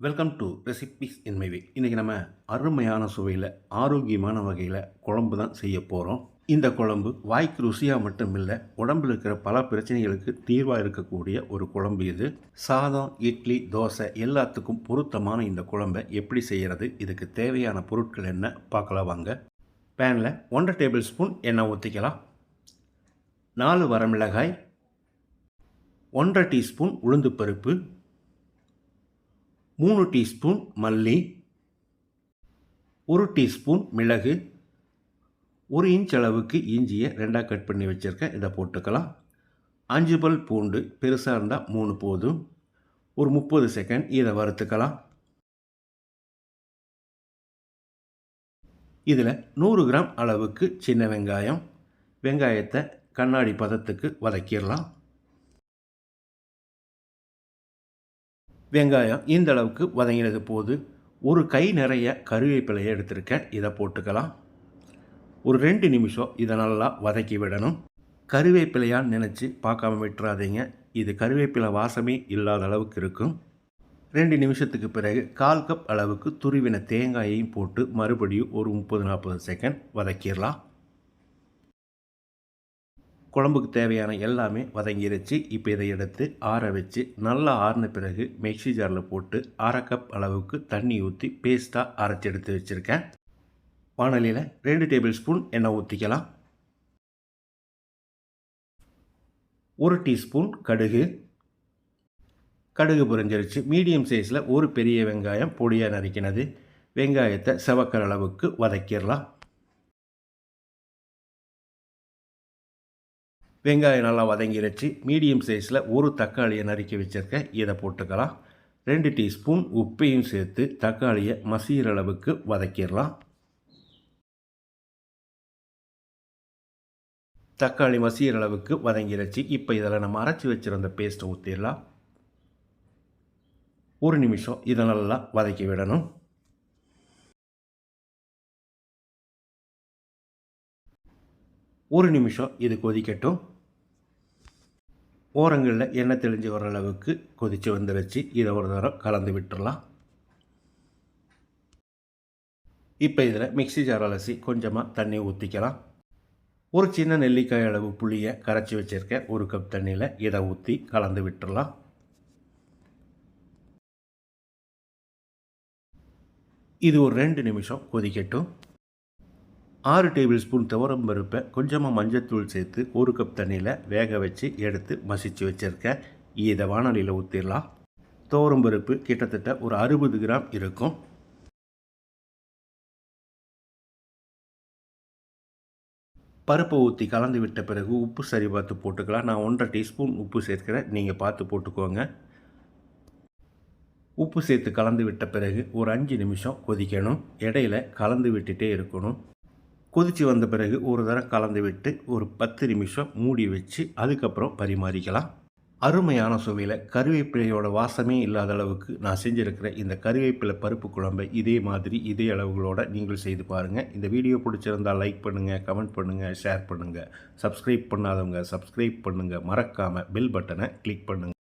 Welcome to recipes in my way இன்றைக்கி நம்ம அருமையான சுவையில் ஆரோக்கியமான வகையில் குழம்பு தான் செய்ய போகிறோம் இந்த குழம்பு வாய்க்கு ருசியாக மட்டும் இல்லை உடம்பில் இருக்கிற பல பிரச்சனைகளுக்கு தீர்வாக இருக்கக்கூடிய ஒரு குழம்பு இது. சாதம் இட்லி தோசை எல்லாத்துக்கும் பொருத்தமான இந்த குழம்பை எப்படி செய்கிறது இதுக்கு தேவையான பொருட்கள் என்ன பார்க்கலாம் வாங்க. பேனில் ஒன்றரை டேபிள் ஸ்பூன் எண்ணெய் ஊற்றிக்கலாம் நாலு வரமிளகாய் ஒன்றரை டீஸ்பூன் உளுந்து பருப்பு மூணு டீஸ்பூன் மல்லி ஒரு டீஸ்பூன் மிளகு ஒரு இன்ச் அளவுக்கு இஞ்சியை ரெண்டாக கட் பண்ணி வச்சுருக்கேன். இதை போட்டுக்கலாம். அஞ்சு பல் பூண்டு பெருசாக இருந்தால் மூணு போதும். ஒரு முப்பது செகண்ட் இதை வறுத்துக்கலாம். இதில் நூறு கிராம் அளவுக்கு சின்ன வெங்காயம் வெங்காயத்தை கண்ணாடி பதத்துக்கு வதக்கிடலாம். வெங்காயம் இந்த அளவுக்கு வதங்கினது போது ஒரு கை நிறைய கருவேப்பிலையை எடுத்திருக்கேன். இதை போட்டுக்கலாம். ஒரு ரெண்டு நிமிஷம் இதை நல்லா வதக்கி விடணும். கருவேப்பிலையான்னு நினச்சி பார்க்காம விட்டுறாதீங்க. இது கருவேப்பிலை வாசமே இல்லாத அளவுக்கு இருக்கும். ரெண்டு நிமிஷத்துக்கு பிறகு கால் கப் அளவுக்கு துருவின தேங்காயையும் போட்டு மறுபடியும் ஒரு முப்பது நாற்பது செகண்ட் வதக்கிடலாம். குழம்புக்கு தேவையான எல்லாமே வதங்கிருச்சு. இப்போ இதை எடுத்து ஆற வச்சு நல்லா ஆறின பிறகு மிக்சி ஜாரில் போட்டு அரை கப் அளவுக்கு தண்ணி ஊற்றி பேஸ்ட்டாக அரைச்சி எடுத்து வச்சுருக்கேன். வானலியில் ரெண்டு டேபிள் ஸ்பூன் எண்ணெய் ஊற்றிக்கலாம் ஒரு டீஸ்பூன் கடுகு. கடுகு புரிஞ்சிருச்சு. மீடியம் சைஸில் ஒரு பெரிய வெங்காயம் பொடியாக நறுக்கினது. வெங்காயத்தை செவக்கிற அளவுக்கு வதக்கிடலாம். வெங்காயம் நல்லா வதங்கிருச்சு மீடியம் சைஸில் ஒரு தக்காளியை நறுக்கி வச்சுருக்கேன். இதை போட்டுக்கலாம். ரெண்டு டீஸ்பூன் உப்பையும் சேர்த்து தக்காளியை மசிகிற அளவுக்கு வதக்கிடலாம். தக்காளி மசிகிற அளவுக்கு வதங்கிருச்சு இப்போ இதில் நம்ம அரைச்சி வச்சுருந்த பேஸ்ட்டை ஊற்றிடலாம் ஒரு நிமிஷம் இதை நல்லா வதக்கி விடணும். ஒரு நிமிஷம் இது கொதிக்கட்டும். ஓரங்களில் எண்ணெய் தெளிஞ்சு வர அளவுக்கு கொதித்து வந்துருச்சு இதை ஒரு தரம் கலந்து விட்டுடலாம் இப்போ இதில் மிக்சி ஜார் அலசி கொஞ்சமாக தண்ணி ஊற்றிக்கலாம் ஒரு சின்ன நெல்லிக்காய் அளவு புளியை கரைச்சி வச்சுருக்க ஒரு கப் தண்ணியில் இதை ஊற்றி கலந்து விட்டுடலாம் இது ஒரு ரெண்டு நிமிஷம் கொதிக்கட்டும். ஆறு டேபிள் ஸ்பூன் துவரம் பருப்பை கொஞ்சமாக மஞ்சத்தூள் சேர்த்து ஒரு கப் தண்ணியில் வேக வச்சு எடுத்து மசித்து வச்சுருக்கேன் இதை வானொலியில் ஊற்றிடலாம் துவரம் பருப்பு கிட்டத்தட்ட ஒரு அறுபது கிராம் இருக்கும். பருப்பை ஊற்றி கலந்து விட்ட பிறகு உப்பு சரி பார்த்து போட்டுக்கலாம். நான் ஒன்றரை டீஸ்பூன் உப்பு சேர்க்கிறேன். நீங்கள் பார்த்து போட்டுக்கோங்க. உப்பு சேர்த்து கலந்து விட்ட பிறகு ஒரு அஞ்சு நிமிஷம் கொதிக்கணும். இடையில கலந்து விட்டுட்டே இருக்கணும். கொதித்து வந்த பிறகு ஒரு தரம் கலந்து விட்டு ஒரு பத்து நிமிஷம் மூடி வச்சு அதுக்கப்புறம் பரிமாறிக்கலாம். அருமையான சுவையில் கருவேப்பிலையோட வாசமே இல்லாத அளவுக்கு நான் செஞ்சுருக்கிற இந்த கருவேப்பிலை பருப்பு குழம்பை இதே மாதிரி இதே அளவுகளோடு நீங்கள் செய்து பாருங்கள் இந்த வீடியோ பிடிச்சிருந்தால் லைக் பண்ணுங்கள் கமெண்ட் பண்ணுங்கள் ஷேர் பண்ணுங்கள் சப்ஸ்கிரைப் பண்ணாதவங்க சப்ஸ்கிரைப் பண்ணுங்கள் மறக்காமல் பெல் பட்டனை கிளிக் பண்ணுங்கள்